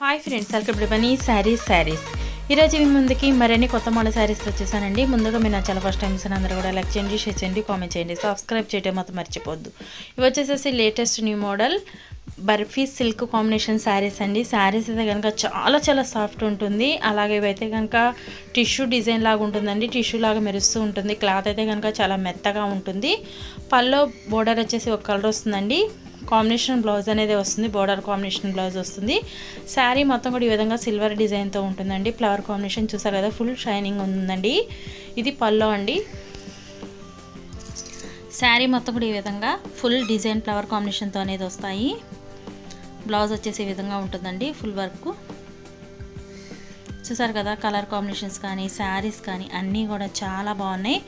Hi friends welcome to ఈ శారీస్ శారీస్ ఈరోజు మీ ముందుకి మరిన్ని కొత్త మోడల్ శారీస్ వచ్చేసానండి. ముందుగా మీరు నా చాలా ఫస్ట్ టైం అందరూ కూడా లైక్ చేయండి షేర్ చేయండి కామెంట్ చేయండి సబ్స్క్రైబ్ చేయడం మాత్రం మర్చిపోద్దు ఇవి వచ్చేసేసి latest new model barfi silk combination sarees అండి. శారీస్ అయితే కనుక చాలా చాలా సాఫ్ట్ ఉంటుంది. అలాగే ఇవైతే కనుక టిష్యూ డిజైన్ లాగా ఉంటుందండి. టిష్యూ లాగా మెరుస్తూ ఉంటుంది. క్లాత్ అయితే కనుక చాలా మెత్తగా ఉంటుంది. పల్లో బోర్డర్ వచ్చేసి ఒక కలర్ వస్తుందండి. కాంబినేషన్ బ్లౌజ్ అనేది వస్తుంది బోర్డర్ కాంబినేషన్ బ్లౌజ్ వస్తుంది. శారీ మొత్తం కూడా ఈ విధంగా సిల్వర్ డిజైన్తో ఉంటుందండి. ఫ్లవర్ కాంబినేషన్ చూసారు కదా ఫుల్ షైనింగ్ ఉందండి. ఇది పల్లో అండి. శారీ మొత్తం కూడా ఈ విధంగా ఫుల్ డిజైన్ ఫ్లవర్ కాంబినేషన్తో అనేది వస్తాయి. బ్లౌజ్ వచ్చేసి ఈ విధంగా ఉంటుందండి ఫుల్ వర్క్. చూసారు కదా కలర్ కాంబినేషన్స్ కానీ శారీస్ కానీ అన్నీ కూడా చాలా బాగున్నాయి.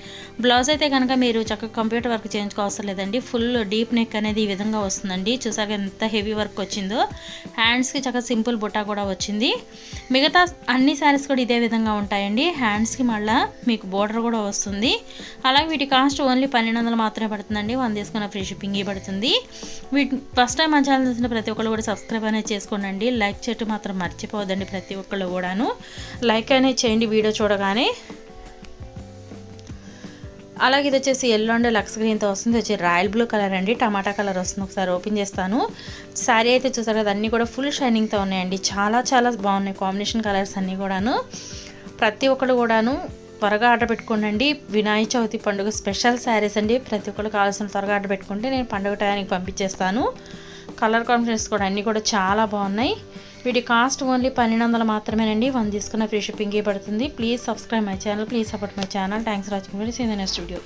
బ్లౌజ్ అయితే కనుక మీరు చక్కగా కంప్యూటర్ వర్క్ చేయించుకోవసరం లేదండి. ఫుల్ డీప్ నెక్ అనేది ఈ విధంగా వస్తుందండి. చూసారు ఎంత హెవీ వర్క్ వచ్చిందో. హ్యాండ్స్కి చక్కగా సింపుల్ బుట్ట కూడా వచ్చింది. మిగతా అన్ని శారీస్ కూడా ఇదే విధంగా ఉంటాయండి. హ్యాండ్స్కి మళ్ళీ మీకు బోర్డర్ కూడా వస్తుంది. అలాగే వీటి కాస్ట్ ఓన్లీ పన్నెండు వందలు మాత్రమే పడుతుందండి. వన్ తీసుకున్న ఫ్రీ షిప్పింగ్ పడుతుంది. వీటి ఫస్ట్ టైం మన ఛానల్ చూసిన ప్రతి ఒక్కళ్ళు కూడా సబ్స్క్రైబ్ అనేది చేసుకోండి లైక్ చేయటం మాత్రం మర్చిపోవద్దండి ప్రతి ఒక్కళ్ళు కూడాను. లైక్ అనేది చేయండి వీడియో చూడగానే. అలాగే ఇది వచ్చేసి ఎల్లో అండ్ లక్స్ గ్రీన్తో వస్తుంది. వచ్చి రాయల్ బ్లూ కలర్ అండి. టమాటా కలర్ వస్తుంది. ఒకసారి ఓపెన్ చేస్తాను. శారీ అయితే చూసారు కదా అన్నీ కూడా ఫుల్ షైనింగ్తో ఉన్నాయండి. చాలా చాలా బాగున్నాయి కాంబినేషన్ కలర్స్ అన్నీ కూడాను. ప్రతి ఒక్కరు కూడాను త్వరగా ఆర్డర్ పెట్టుకోండి వినాయక చవితి పండుగ స్పెషల్ శారీస్ అండి. ప్రతి ఒక్కరు కావాల్సిన త్వరగా ఆర్డర్ పెట్టుకుంటే నేను పండుగ టయానికి పంపించేస్తాను. కలర్ కాంబినేషన్స్ కూడా అన్నీ కూడా చాలా బాగున్నాయి. వీటి కాస్ట్ ఓన్లీ పన్నెండు వందలు మాత్రమేనండి. వన్ తీసుకున్న ఫ్రీ షిప్పింగ్ పడుతుంది. Please subscribe my channel. Please support my channel. Thanks for watching. The next video.